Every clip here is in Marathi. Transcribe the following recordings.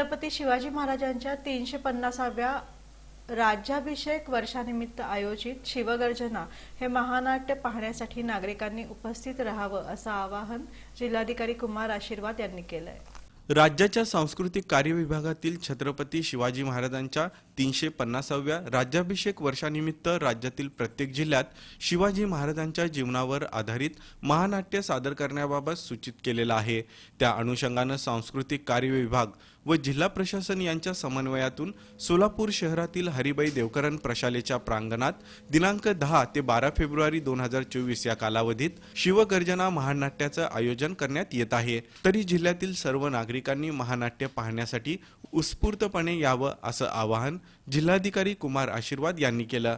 छत्रपती शिवाजी महाराजांच्या तीनशे पन्नासाव्या राज्याभिषेक वर्षानिमित्त आयोजित शिवगर्जना हे महानाट्य पाहण्यासाठी नागरिकांनी उपस्थित राहावं असं आवाहन जिल्हाधिकारी कुमार आशीर्वाद यांनी केलंय. राज्याच्या सांस्कृतिक कार्य विभागातील छत्रपती शिवाजी महाराजांच्या तीनशे पन्नासाव्या राज्याभिषेक वर्षानिमित्त राज्यातील प्रत्येक जिल्ह्यात शिवाजी महाराजांच्या जीवनावर आधारित महानाट्य सादर करण्याबाबत सूचित केलेलं आहे. त्या अनुषंगानं सांस्कृतिक कार्य विभाग व जिल्हा प्रशासन यांच्या समन्वयातून सोलापूर शहरातील हरिबाई देवकरण प्रशालेच्या प्रांगणात दिनांक दहा ते बारा फेब्रुवारी दोन हजार चोवीस या कालावधीत शिवगर्जना महानाट्याचं आयोजन करण्यात येत आहे. तरी जिल्ह्यातील सर्व नागरिकांनी महानाट्य पाहण्यासाठी उत्स्फूर्तपणे यावं असं आवाहन जिल्हाधिकारी कुमार आशीर्वाद यांनी केलं.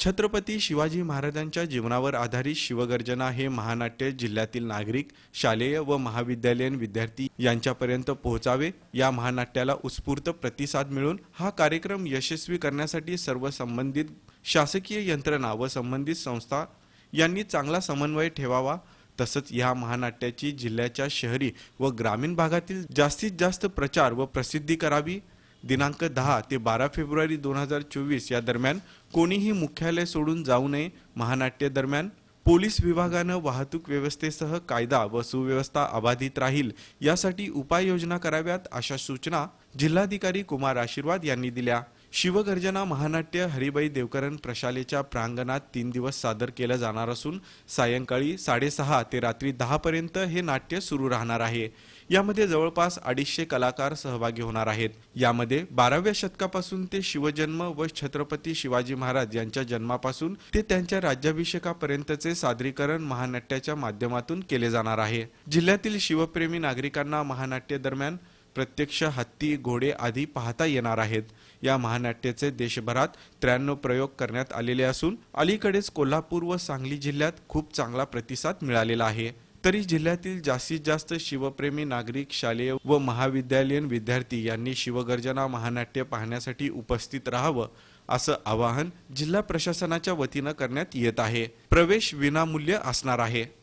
छत्रपती शिवाजी महाराजांच्या जीवनावर आधारित शिवगर्जना हे महानाट्य जिल्ह्यातील नागरिक शालेय व महाविद्यालयीन विद्यार्थी यांच्यापर्यंत पोहोचावे या महानाट्याला उत्स्फूर्त प्रतिसाद मिळून हा कार्यक्रम यशस्वी करण्यासाठी सर्व संबंधित शासकीय यंत्रणा व संबंधित संस्था यांनी चांगला समन्वय ठेवावा. तसंच या महानाट्याची जिल्ह्याच्या शहरी व ग्रामीण भागातील जास्तीत जास्त प्रचार व प्रसिद्धी करावी. दिनांक दहा ते बारा फेब्रुवारी दोन हजार चोवीस या दरम्यान कोणीही मुख्यालय सोडून जाऊ नये महानाट्य दरम्यान. पोलीस विभागानं वाहतूक व्यवस्थेसह कायदा व सुव्यवस्था अबाधित राहील यासाठी उपाययोजना कराव्यात अशा सूचना जिल्हाधिकारी कुमार आशीर्वाद यांनी दिल्या. शिवगर्जना महानाट्य हरिबाई देवकरण प्रशालेच्या प्रांगणात तीन दिवस सादर केलं जाणार असून सायंकाळी साडेसहा ते रात्री दहापर्यंत हे नाट्य सुरू राहणार आहे. यामध्ये जवळपास अडीचशे कलाकार सहभागी होणार आहेत. यामध्ये बाराव्या शतकापासून ते शिवजन्म व छत्रपती शिवाजी महाराज यांच्या जन्मापासून ते त्यांच्या राज्याभिषेकापर्यंतचे सादरीकरण महानाट्याच्या माध्यमातून केले जाणार आहे. जिल्ह्यातील शिवप्रेमी नागरिकांना महानाट्य दरम्यान प्रत्यक्ष हत्ती घोडे आदी पाहता येणार आहेत. या महानाट्याचे देशभरात त्र्याण्णव प्रयोग करण्यात आलेले असून अलीकडेच कोल्हापूर व सांगली जिल्ह्यात खूप चांगला प्रतिसाद मिळालेला आहे. तरी जिल्ह्यातील जास्तीत जास्त शिवप्रेमी नागरिक शालेय व महाविद्यालयीन विद्यार्थी यांनी शिवगर्जना महानाट्य पाहण्यासाठी उपस्थित राहावं असं आवाहन जिल्हा प्रशासनाच्या वतीनं करण्यात येत आहे. प्रवेश विनामूल्य असणार आहे.